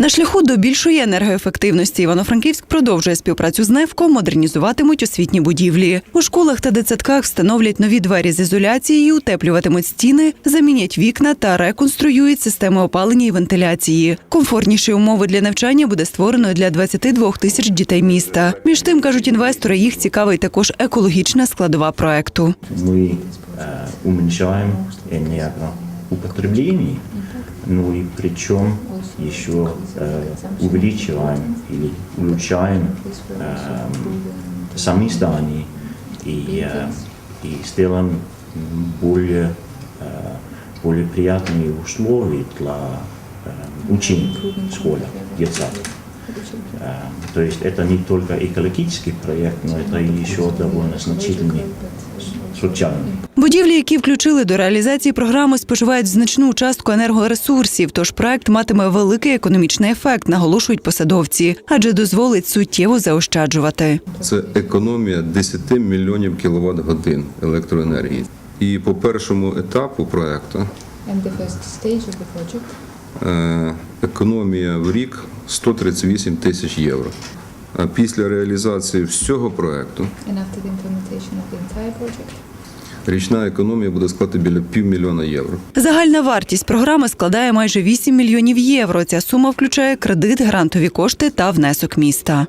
На шляху до більшої енергоефективності Івано-Франківськ продовжує співпрацю з НЕФКО, модернізуватимуть освітні будівлі. У школах та дитсадках встановлять нові двері з ізоляцією, утеплюватимуть стіни, замінять вікна та реконструюють системи опалення і вентиляції. Комфортніші умови для навчання буде створено для 22 тисяч дітей міста. Між тим кажуть інвестори, їх цікавить також екологічна складова проекту. мы э, уменьшаем энергоупотребление, ну и причем еще э, увеличиваем или улучшаем э, сами здания и, э, и сделаем более, э, более приятные условия для э, учеников в школе, детсадов. Э, То есть это не только экологический проект, но это еще довольно значительный социальный. Будівлі, які включили до реалізації програми, споживають значну частку енергоресурсів. Тож проект матиме великий економічний ефект, наголошують посадовці, адже дозволить суттєво заощаджувати. Це економія 10 мільйонів кіловат годин електроенергії. І по першому етапу проекту е, економія в рік 138 тисяч євро. А після реалізації всього проекту річна економія буде складати біля півмільйона євро. Загальна вартість програми складає майже 8 мільйонів євро. Ця сума включає кредит, грантові кошти та внесок міста.